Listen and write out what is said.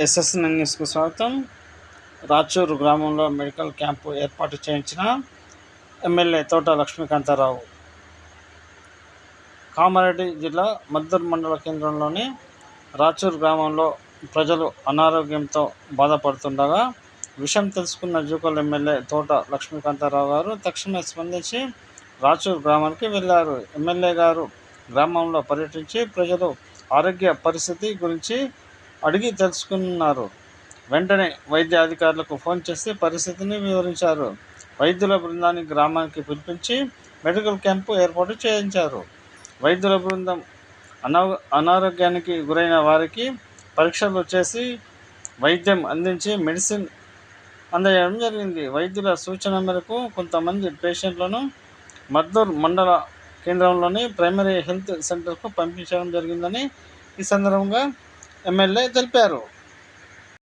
SSN న్యూస్కు స్వాగతం. రాచూరు గ్రామంలో మెడికల్ క్యాంపు ఏర్పాటు చేయించిన ఎమ్మెల్యే తోట లక్ష్మీకాంతారావు. కామారెడ్డి జిల్లా మద్దూరు మండల కేంద్రంలోని రాచూరు గ్రామంలో ప్రజలు అనారోగ్యంతో బాధపడుతుండగా విషయం తెలుసుకున్న జూకల్ ఎమ్మెల్యే తోట లక్ష్మీకాంతారావు గారు తక్షణమే స్పందించి రాచూరు గ్రామానికి వెళ్ళారు. ఎమ్మెల్యే గారు గ్రామంలో పర్యటించి ప్రజలు ఆరోగ్య పరిస్థితి గురించి అడిగి తెలుసుకున్నారు. వెంటనే వైద్య అధికారులకు ఫోన్ చేసి పరిస్థితిని వివరించారు. వైద్యుల బృందాన్ని గ్రామానికి పిలిపించి మెడికల్ క్యాంపు ఏర్పాటు చేయించారు. వైద్యుల బృందం అనా అనారోగ్యానికి గురైన వారికి పరీక్షలు చేసి వైద్యం అందించి మెడిసిన్ అందజేయడం జరిగింది. వైద్యుల సూచన మేరకు కొంతమంది పేషెంట్లను మద్దూర్ మండల కేంద్రంలోని ప్రైమరీ హెల్త్ సెంటర్కు పంపించడం జరిగిందని ఈ సందర్భంగా ఎమ్మెల్యే తెలిపారు